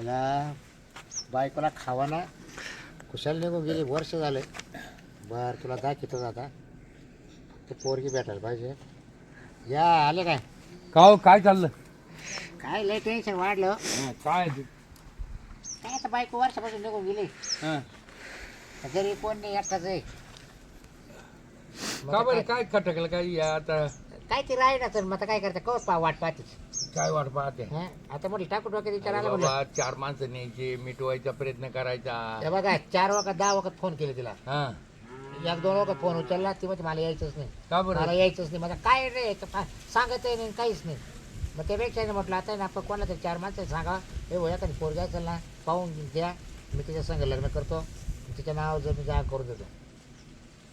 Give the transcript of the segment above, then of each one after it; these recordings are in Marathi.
मला बायकोला खावा ना कुशाल निघून गेली वर्ष झाले. बर तुला दाखवतो आता. ते पोरगी भेटायला पाहिजे. या आले काय? का हो, काय चाललं? काय लय टेन्शन वाढलं. हं, काय ते? काय आता बायको वर्षापासून निघून गेली? हं. घरी कोण नाही एकटाच आहे. मग का बरं काय- काय खटकलं काय या आता? काय ती राही ना तर मग आता काय करते? कवर पा वाट पाहतीच काय वाट पाहते? हं? आता म्हटलं टाकू डोक्यात विचार अरे आला म्हटलं. बाबा चार माणसं न्यायचे मिटवायचा प्रयत्न करायचा. हे बघा चार वखत दहा वखत फोन केले तिला. हा. एक दोन वखत फोन उचलला ती म्हणजे मला यायचंच नाही. का मला बरं यायचंच नाही. मला काय नाही तर पा- सांगतही नाही काहीच नाही. मग त्यापेक्षा नाही म्हटलं आता आहे ना आपण कोणाला तरी चार माणसं सांगा. हे वया कधी पोर असेल ना पाहून द्या मी तिच्या संग लग्न करतो. तिच्या नाव जर मी जा करून देतो.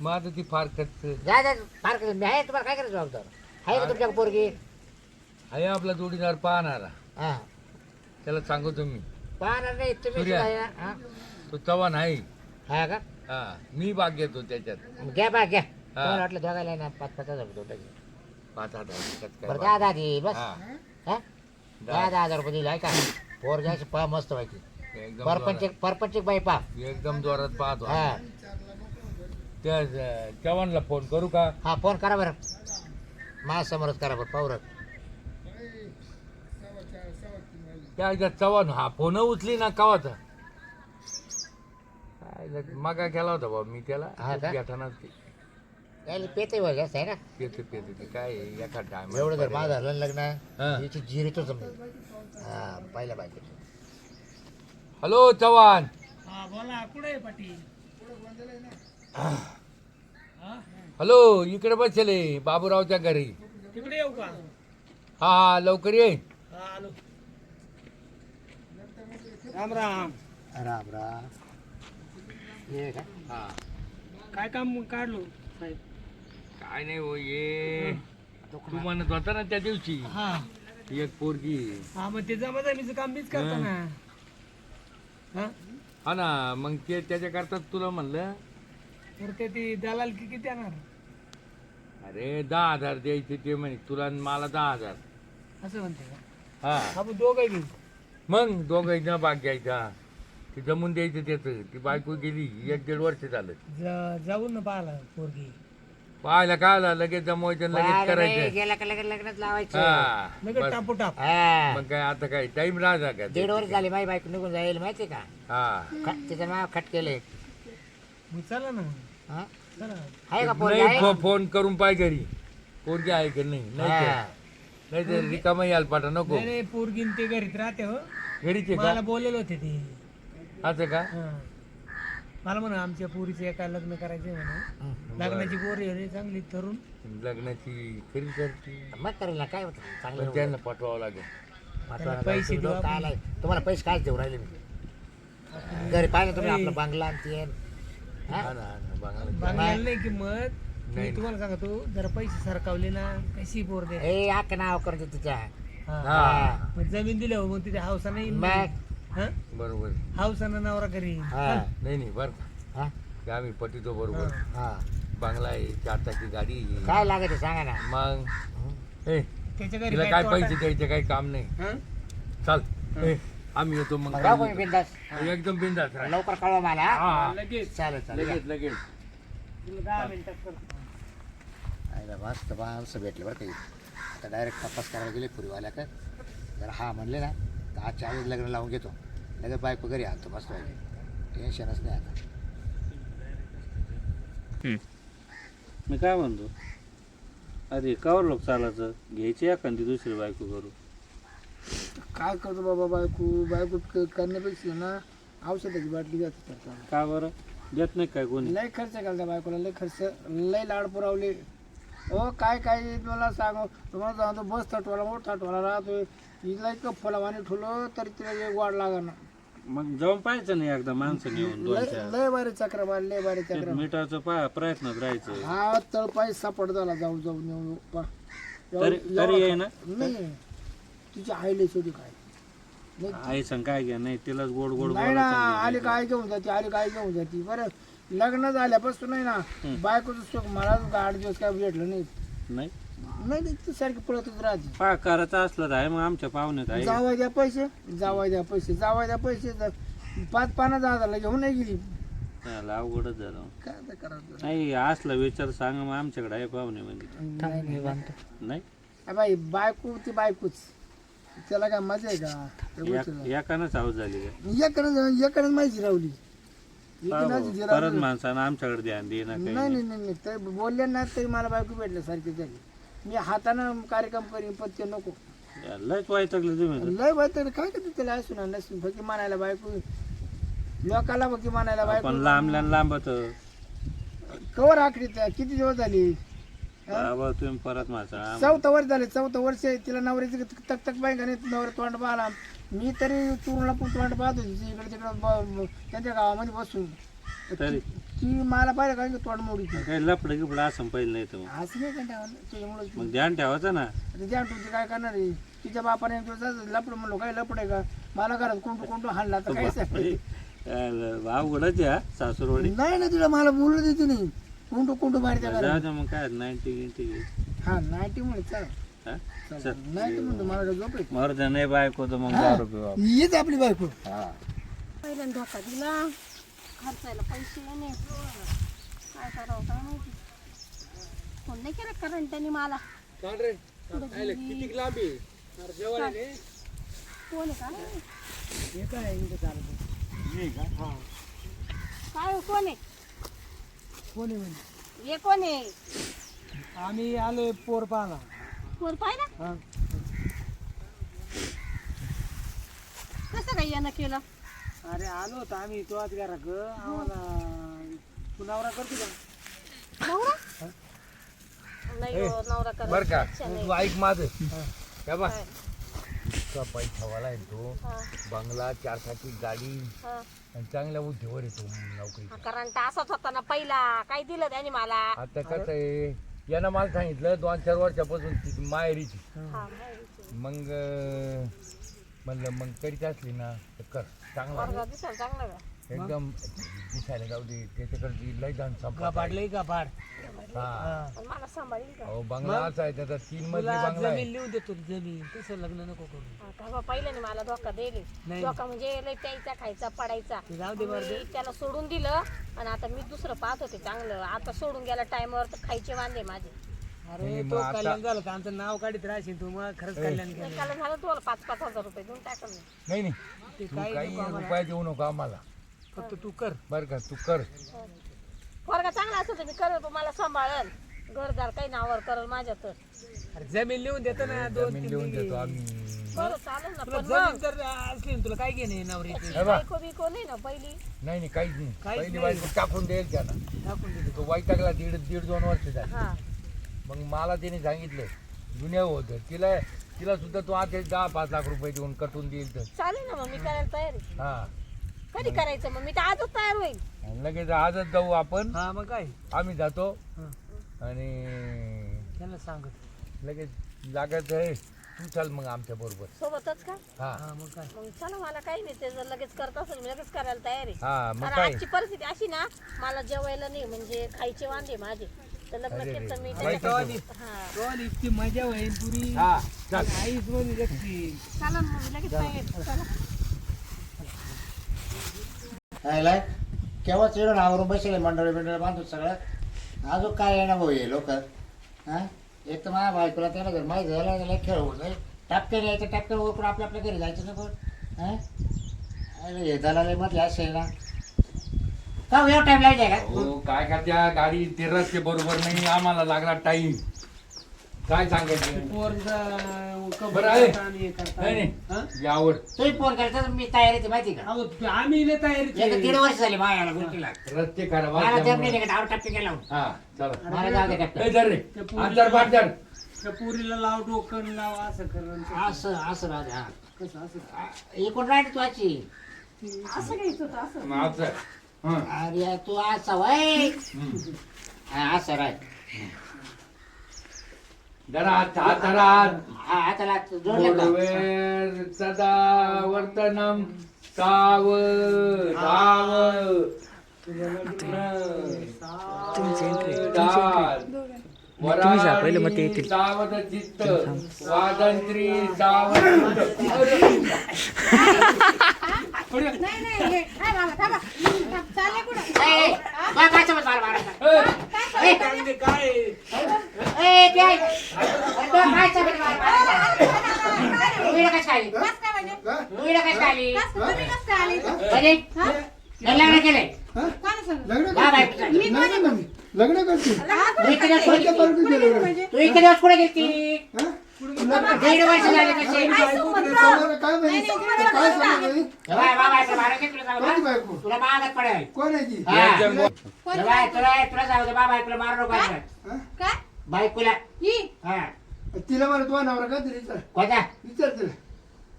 मग आता ती फार खर्च जा जा फार काही मी आहे तुम्हाला काय करायचं जबाबदार? आहे का तुमच्या पोरगी? आहे आपला जोडीदार पाहणारा. हां. त्याला सांगू तुम्ही. पाहणार नाही तुम्ही सूर्या. सुद्धा या. हां? तो चव्हाण आहे हा का? हा मी भाग घेतो त्याच्यात. घ्या बा घ्या. तुम्हाला वाटलं दोघायला आहे ना पाच पाच हजार रुपये. पाच हजार काय बरं भाग. दे बस. हा. हा? दहा दहा हजार रुपये दिले आहे का पोर घ्यायची पहा मस्त एकदम परपंच परपंच बाई पहा. एकदम जोरात पाहतो. हा. त्या अं, चव्हाणला फोन करू का? हा फोन करा बरं. माझ्यासमोरच करा बरं पाहू त्या चव्हाण हा फोन उचली ना कावाचा मागा केला होता बाबा मी त्याला हा का? घेताना यायला पेते वय जास्त आहे ना? पेते पेते ते काय आहे, एका टाइम एवढं जर माझं झालं ना लग्न हा. याची जिरीतो समजा हा पहिल्या बायको हॅलो चव्हाण. हा बोला कुठे आहे पाटील? हॅलो इकडे बसले बाबूरावच्या घरी. तिकडे येऊ का? हा हा लवकर ये. हा आलो. राम राम. राम राम. ये का? हा. काय काम काढलो साहेब? काय नाही हो ये. तू म्हणत होता ना त्या दिवशी. हा. एक पोरगी. हा मग ते जमा जमीचं काम मीच करतो ना. हा? हा ना मग ते त्याच्याकरता तुला म्हणलं तर ते ती दलाल की किती येणार अरे दहा हजार द्यायचे ते म्हणे. तुला आणि मला दहा हजार. असं म्हणते का? हा. आपण दोघं घेऊ. मग दोघांना भाग घ्यायचा. ते जमून द्यायचं त्याचं. ती बायको गेली एक दीड वर्ष झालं. ज- जाऊ ना पाहिला पोरगी. पाहायला काय आलं? लगेच जमवायचं आणि लगेच नाही, करायचं. गेला का लगेच लग्नच लावायचं? हा लगेच बस. हा. मग काय आता काय टाइम राहता का दीड वर्ष झाले माझी बायको निघून जाईल माहिती का? हा. खट- तिचं नाव खट केले मग चला ना. हा? आहे का नाही आहे फो- फोन करून पाय घरी. पोरगी आहे की नाही? नाही तर. नाही तर रिकामा यायला पाठा नको. नाही नाही पोरगी न ते घरीत राहते हो. घरीच आहे मला का बोलेले होते ते. असं का? हा. मला म्हणा आमच्या पोरीचे एका लग्न करायचंय म्हणा. हं. लग्नाची पोरी आहे रे, चांगली तरुण. लग्नाची खरी करते मग करेल ना काय होतं? चांगलं पण त्यांना पाठवावं लागेल. पाठवा ना, पैसे आलाय? तुम्हाला पैसे काय देऊ राहिले मी. घरी पाहिजे तुम्ही आपलं बांगला आणि ते. हा? हा ना हा ना बांगल्याला नाही किंमत. नाही. तुम्हाला सांगतो जरा पैसे सरकावले ना कशी पोर दे ए आक नाव करतो तिच्या. हा. हा. मग जमीन दिल्यावर मग तिथे हावसा नाही मग? हा? बरोबर. हावसानं नवरा करी हा. नाही नाही बरं हा? ते आम्ही पटितो बरोबर. हा. बांगला आहे चारचाकी गाडी आहे. काय लागत सांगा ना. मग? ए त्याच्या घरी तिला काय तोटा- पैसे द्यायचे काही काम नाही. हा? चाल. ए, आम्ही येतो मग. बिंदास? एकदम बिंदास राहा. लवकर कळवा मला. हा? हा लगेच. चालेल चालेल. लगेच लगेच. तुला दहा मिनिटात करतो आईला मस्त माणसं भेटले बरं काही आता डायरेक्ट तपास करायला गेले पुरीवाल्या का? जर हा म्हणले ना तर आजच्या आधीच लग्न लावून घेतो. लगेच बायको घरी आणतो मस्त पाहिजे टेन्शनच नाही आता. मी काय म्हणतो? अरे कावर लोक चालायचं? घ्यायची एखादी दुसरी बायको करू काय करतो बाबा बायको? बायको क- करण्यापेक्षा ना औषधाची बाटली जास्त करतात का बरं? देत नाही काय कोणी? लय खर्च केला बायकोला लय खर्च. लय लाड पुरवले. हो काय काय मला सांगू? तुम्हाला सांगतो बस थटवाला मोठ थटवाला राहतोय. हिला इतकं फुलावाने ठुलो तरी तिला एक वाढ लागणार मग जाऊन पाहायचं नाही एकदा माणसं दोन लय चार. लय बारी चक्र मार लय बारी ते चक्र मिठाचं पा प्रयत्नात राहायचं. हा तळपाय सापड झाला जाऊ जाऊ नेऊ पा. तरी तरी आहे ना नाही. तिची आईले शेवटी काय आई सांग काय घ्या नाही तिलाच गोड गोड नाही ना आली काय घेऊन जाते आली काय घेऊन जाते. बरं लग्न झाल्यापासून नाही ना बायकोचं सुख मला आठ दिवस काय भेटलं नाही. नाही. नाही नाही तू सारखी पळतच राहते. पा करायचं असलं तर आहे मग आमच्या पाहुण्यात आहे जावा द्या पैसे जावा द्या पैसे जावा द्या पैसे जा- पाच पाना हजारला घेऊन नाही गेली. त्याला अवघडच झालं. काय आता करायचं? नाही असला विचार सांग मग आमच्याकडे आहे पाहुणे म्हणजे. नाही, नाही. नाही. बाई बायको ती बायकोच. त्याला काय मजा आहे का? त्या गोष्टीला? या- एकानंच आवाज झाली का माहिती जी परत. माणसानं आमच्याकडे ध्यान दे ना नाही काही नाही नाही नाही. ते बोलले ना तरी मला बायको भेटल्या सारखी झाली. मी हातानं कार्यक्रम करीन पण ते नको. लयच वाईटकलं तुम्ही तर. लय बाय तर काय करते त्याला? असून आणि नसून. फक्त म्हणायला बायको. लोकाला फक्त म्हणायला बायको. पण लांब लांब लांबत. कवर आखरी त्या किती दिवस झाली? बाबा तुम्ही परत माझा. चौथं वर्ष झाले चौथं वर्ष आहे. तिला नवऱ्याची तक तक बाई का नाही नवरा तोंड पाहला. मी तरी चुरूला पण तोंड पाहत होती इकडे तिकडे त्यांच्या गावामध्ये बसून. तरी ती मला पाहिलं का तोंड मोडी काही लपड गिपड असं पहिलं नाही तर. असं नाही का त्याच्यामुळे मग ध्यान ठेवायचं ना. त्या तुझी काय करणार आहे? तिच्या बापाने लपड म्हणलो काय लपड आहे का? मला घरात कोणतं कोणतं हाणला तर काय? अवघडच हा, सासूरवाडी. नाही ना तिला मला बोलू देते नाही. कोणतं कोणतं मारत्या जाऊ दे मग काय नाईन्टी गिंटी हा नाईटी म्हणले चल. हा? चल नाईटी म्हणतो मला काय झोप येते. मरू दे नाही बायको तर मग दारू पिऊ आपण. हीच आपली बायको. पहिल्यांदा धोका दिला. खर्चायला पैसे नाही. काय करावं काय माहिती? फोन नाही केला कारण त्यांनी मला? कोण आहे काय? काय हो, कोण आहे? कोणी म्हणे? हे कोण आहे? आम्ही आलोय पोर पाहला कोण पाहिलं हा. कसं काय यानं केलं? अरे आलो होतो आम्ही तो आज घरा ग आम्हाला तू नवरा करते का? नवरा? नाही हो, नवरा बर का. तू ऐक माझं. का बा काय? तुझा पैशावाला आहे तो? हा, बंगला चार चाकी गाडी. हा. आणि चांगल्या उद्योगावर येतो नोकरी हा, करंट असाच होता ना पहिला. काय दिलं त्याने मला? आता कसं आहे यानं मला सांगितलं दोन चार वर्षापासून ती माहेरीची हा, माहिती. मग अं, म्हणलं मग करीत असली ना तर कर. चांगला पोरगा दिसायला चांगला का एकदम दिसायला जाऊ दे त्याच्याकडची लय जाण संपा पाडलंय का पाड हा. पण मला सांभाळील का? अहो बंगला असा आहे त्याचा तीन मजली तुला बंगला आहे. जमीन लिहून देतो जमीन. तसं लग्न नको करू. हा, का बा, पहिल्याने मला धोका दिले नाही. धोका म्हणजे लय प्यायचा खायचा पडायचा. ते जाऊ दे बरं मी त्याला सोडून दिलं आणि आता मी दुसरं पाहत होते चांगलं. आता सोडून गेला टाइमवर तर खायचे वांदे माझे. अरे नाही, तो आता- कल्याण झालं तर आमचं नाव काढीत राहशील तू मग खरंच कल्याण केलं. झालं तुम्हाला पाच पाच हजार रुपये देऊन टाकल नाही नाही. ते तू काही काही नको आम्हाला. रुपया देऊ नको आम्हाला. फक्त तू कर. बरं का तू कर. पोरगा चांगला असेल तर मी करेल तुम्हाला सांभाळल. घरदार काही नावावर करल माझ्या तर अरे जमीन लिहून देतो ना दोन जमीन तीन लिहून बिघे. देतो आम्ही. बरं चालेल ना तुला पण जमीन मग. तर असली ना तुला काय घेणे नवरीची हे बा. बायको बिको नाही ना पहिली. नाही नाही काहीच नाही. काहीच पहिली नाही. बायको टाकून देईल त्याला. टाकून दिली तो वैतागला दीड दीड दोन वर्ष झाली. हा. मग मला तिने सांगितलं दुनिया होतं. तिला तिला सुद्धा तू आता दहा पाच लाख रुपये देऊन कटून देईल तर. चालेल ना मग मी करायला तयार आहे. हा. कधी करायचं मग? मी तर आजच तयार होईल लगेच आजच जाऊ आपण. हा मग काय? आम्ही जातो. हा. आणि त्यांना सांगत लगेच लागत आहे. तू चाल मग आमच्या बरोबर. सोबतच का? हा. हा मग काय? मग चला मला काही नाही. ते जर लगेच करत असेल मी लगेच करायला तयार आहे. हा मग कारण काय? आजची परिस्थिती अशी ना मला जेवायला नाही म्हणजे खायचे वांदे माझे. तर लग्न अरे केलं तर मी. त्याच्या- हा. चल इतकी मजा होईल पुरी. हा चल. आईच चला मग मी लगेच तयार आहे. चला. राहिलाय केव्हा ना आवरून बसले मंडळी बिंडळी बांधतो सगळं. अजून काय येणं भाऊ हे लोक? हा? एक तर माझ्या बायकोला त्याला जर माहीत झालं त्याला खेळ होत नाही टपक्याने यायचं टपक्याने ओळखून आपल्या आपल्या घरी जायचं ना पण हा? अरे हे दलाले मध्ये असेल ना. का हो, एवढा टाइम लागेल का? हो काय का त्या गाडी ते रस्ते बरोबर नाही आम्हाला लागला टाइम काय सांगायचं बरं आहे. नाही? नाही. यावर. तुम्ही फोन करता मी तयारी ती माहिती का? आम्ही एक तयारी दीड वर्ष झाली मायाला गोष्टीला रस्ते खराब मला जम असल्यामुळे. नाही का टप्पे केला हा चला. मला जाऊ दे ए, रे. पोरीला- अंतर पाठ धर त्या पुरीला लाव डोकं लाव असं कर तसं. असं असं राहते हा. कसं असं इकडून राहते तू आजची? असं घ्यायचं होतं असं. मग असं. हं. अरे तू असा वय. हं. हा असं राह धरा हात हात धरा हात. हा हाताला जोडलं का पूर्वेर सदा वर्तनम साव साव सावधान. तुम्ही जा, पहिले मग ते येतील. हे म्हणजे? म्हणजे? लग्न केलंय? लग्न लग्न करते लग्न करते तू इतके दिवस कुठे कोणत्या गेलती? पार्टीत कोणी गेलं गेलं बरं? तू इतके दिवस कुठे गेलती? दीड वर्ष झाले कसे काय सुमंत? तुम्हाला काय नाही, माहिती? नाही, काय तुम्हाला सांगितलं बाय, बाबा, असं मारायचं तुला जाऊ कोणती ना? बायको? तुला मागत पडेल कोण आहे ती? हा. कोणी तुला तुला तुला जाऊ दे बाबा तुला मारू नको काय? आता. हा? काय? बायकोला. ही? हा. तिला मला तुझा नवरा का तरी विचार. कोणता? विचार तिला.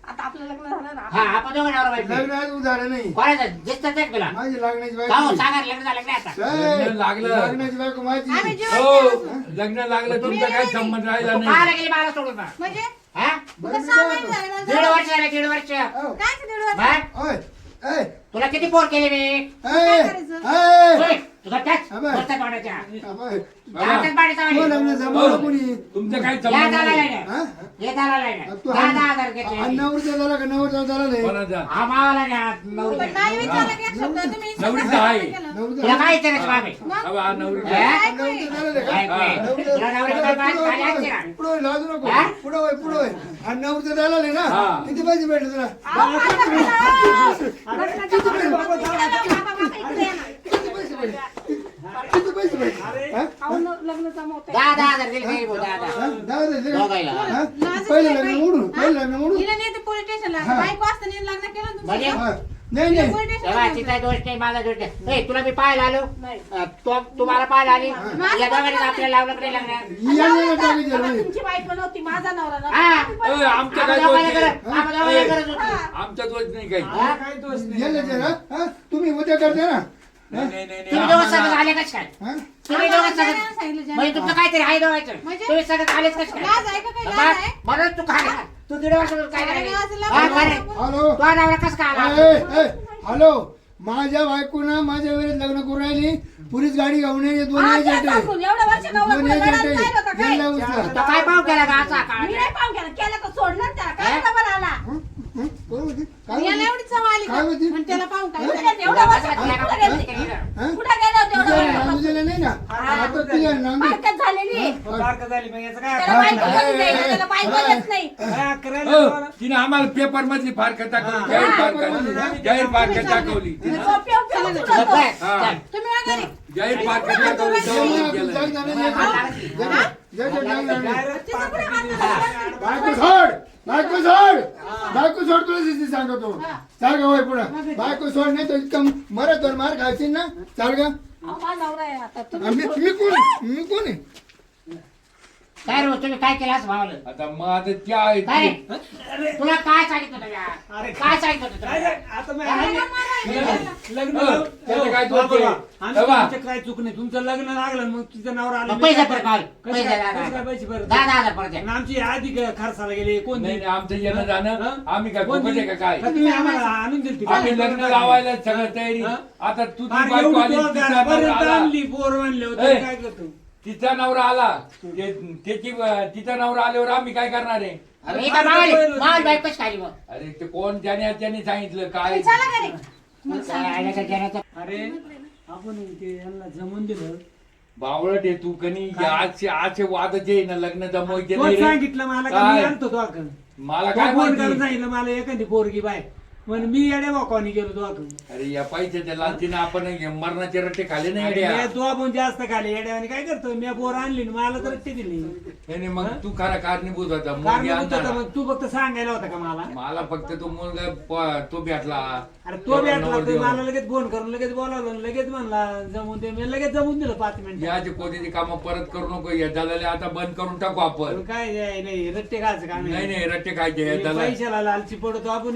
आता आपलं लग्न झालं ना हा आपण दोघं नवरा बायको. लग्न आहे उदाहरण नाही. कोणाचं? दिसत नाही तुला? माझी लागण्याची का हो बायको सांगा लग्न झालं की नाही आता? ए, लग्न लागलं. लागण्याची बायको माझी. आम्ही जेवण हो. लग्न लागलं तुमचा काही संबंध राहिला तू नाही. पाहायला गेली मला सोडून ना म्हणजे? हा? तुला सहा महिने झाले मला दीड. वर्ष झाले दीड वर्ष. हो. काय ते दीड वर्ष? बघ, ओय ए. तुला किती पोर केले मी? करायचं? होय, तुझा टच अबे. वरच्या तोंडाच्या. अबे, हातात पाडीचा तो वाली. लग्न जमवलं कोणी तुमचं काही या संबंध दादा नाही लाईन. हा? हे दादा लाईन. तू दहा दहा हजार घेतले. अन्नावरचा झाला का नवरचा झाला नाही कोणाचा हा मावाला नाही, हा पण नवरीचा. नाही विचारलं की एक शब्द तुम्ही नवरीचं आहे. केलं. नवरचा तुला काय विचारायचं बाबे मग? अबे, हा नवरीचा हा? काय काय? नवरचा झाला नाही का? काय काय? नवरचा- तुला नवरीचं काय पाहिजे? खाली आणते का? पुढं होय, लाजू नको हा? पुढं होय पुढं होय आणि नवरचा झाला नाही ना हा. किती पैसे भेटले तुला अहो, आता करा. लग्नाच्या बाबा, बाबा, बाबा, इकडे या ना. किती पैसे हा? लग्न जमवतंय. दहा दहा हजार दिले काही भाऊ, दहा दहा. हा? दहा दिले का? दोघायला. हा? लाजच पहिलं नाही लग्न बाई. मोडून हा? पहिलं लग्न मोडून हिला नेते पोलीस स्टेशनला हा. बायको असताना लग्न केलं ना म्हणजे? तुमचं? हा. नाही नाही पोलीस तेव्हा स्टेशनला तिचा दोष नाही माझा दोष नाही ए, तुला मी पाहायला आलो नाही. अ, तो तुम्हाला पाहायला आली या दोघांनी आपल्याला लावलं ही तेव्हा. तुमची बायको नव्हती माझा नवरा. हा. ए, दोघांना दोष नाही. दोघांना होती. हा. दोष नाही काही हा? नाही हा? तुम्ही उद्या करते ना नाही नाही नाही तुम्ही दोघं सगळं झाले कस काय हा? तुम्ही दोघं सगळं. म्हणजे तुमचं काहीतरी आहे दोघांचं म्हणजे? तुम्ही सगळं आलेच कस काय लाज आहे का काही लाज बा- आहे? म्हणून तू काय तू दीड वर्ष काय अरे? लाज हा. हॅलो तो नवरा कस काय आला ए, ए, हॅलो माझ्या बायकोनं माझ्या वेळेस लग्न करून राहिली पुरीच गाडी घेऊन ये दोन एजंट ते आहे टाकून. एवढं वर्ष नवरा दोन पुढे एजंट लढायला जायला होता आहे काय? यांना उचला तो काय पाहू केला का असा मी का नाही पाहून केलं केलं का सोडलं ना त्याला काय हा? आला हं? हं? कोण होती? काय याला होती? एवढी चव आली काय होती? पण त्याला पाहून काय हा? केलं? एवढं वर्ष तुला कुठं का गेलं? बदली केली ना? हं? कुठं गेलं होतं एवढं तुझ्या वर्ष? नांदू दिलं नाही ना आता तुझ्या नांदू हरकत झालेली सारखं झाली मग याचं काय त्याला बायको हा. कधी जाईल? त्याला बायको येत नाही काय करायला हो, तुम्हाला? तिने आम्हाला पेपर मधली फारकत दाखवली जाहीर फारकत जाहीर फारकत दाखवली तिने. झोप. हा. तुम्ही. जाहीर फारकत दाखवली जाऊन केलं. तिचं कुठे हात सोड बायको सोड. बायको सोड तुला जिथे सांगतो. चाल होय पुढं. बायको सोड नाही तर इतकं मरत मार खायची ना? चाल तुम्ही मी कोण? मी कोण आहे? काय रे तुम्ही काय केलं असं भावलं आता मग आता त्या काय रे? तुला काय सांगितलं? अरे काय सांगितलं होतं काय तुला? आता मी-? लग्न हो, त्याचं काय हो, आमचं काय चूक नाही तुमचं लग्न लागलं मग तिचं नावर आलं मग पैसे परत. कसं पैसे परत दहा दहा हजार परत द्या. आणि आमची आधी खर्चाला गेले कोण नाही दिली? आमचं येणं जाणं हं? आम्ही काय कोण फुकट आहे दिली? का काय का तुम्ही आम्हाला आणून दिली आम्ही लग्न लावायला सगळं तयारी हं? आता तू ती फार बायको एवढी आली पोर तिचा घरापर्यंत नवरा आला आणली पोर म्हणले ए. होते काय करतो तिचा नवरा आला. ते- त्याची तिचा नवरा आल्यावर आम्ही काय करणार आहे? अरे हे काय मावाली? मावाली बायको कशी खाली मग? अरे ते कोण ज्याने त्यांनी सांगितलं? काय? चला घरी. मग काय आल्याच्या जनाचं? अरे आपण ते यांना जमून दिलं. बावळट आहे तू कनी. आजचे आजचे वाद जे आहे ना लग्न जमवायचे कोण नाही रे. सांगितलं मला का? मी काय? आणतो तो आकन मला काय फोन करून माहिती? सांगितलं मला एखादी पोरगी बाय. म्हणून मी येड्या वाकवानी गेलो तो अरे या पैशाच्या लालचीने आपण हे मरणाचे रट्टे खाले नाही येड्या. तो आपण जास्त खाली. येड्यावानी काय करतो? मी पोर आणली आणि मला तर रट्टे दिली. मग तू खरा कारणीभूत होता मुलगी मग होतं आणताना. मग तू फक्त सांगायला होता का मला? मला फक्त तो मुलगा प- तो भेटला. अरे तो भेटला तर. मला लगेच फोन करून लगेच बोलावलं आणि लगेच म्हणला जमून दे. मी लगेच जमून दिलं पाच मिनिट. याचे कोणीची कामं परत करू नको या दलाले आता बंद करून टाकू आपण. काय नाही, रट्टे खायचं काम नाही नाही रट्टे खायचे हे दलाल. पैशाला लालची पडतो आपण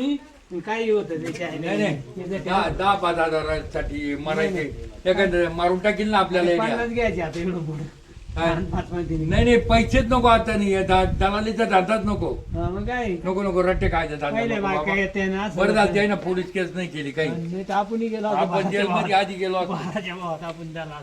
काही होत नाही नाही दहा दहा पाच हजारासाठी मरायचे मारून टाकील ना आपल्याला. पन्नास घ्यायचे आता एवढं पुढं काय? पाच पाच दिनी. नाही नाही पैसेच नको आता नाही द- दलालीचा धंदाच नको हा, मग काय नको नको रट्टे खायचे धंदा पहिले नको बायका बाबा. येते ना बरं झालं. त्याने पोलीस केस नाही केली काही नाही तर आपणही गेलो आपण जेलमध्ये. आधी गेलो असतो. आपण त्याला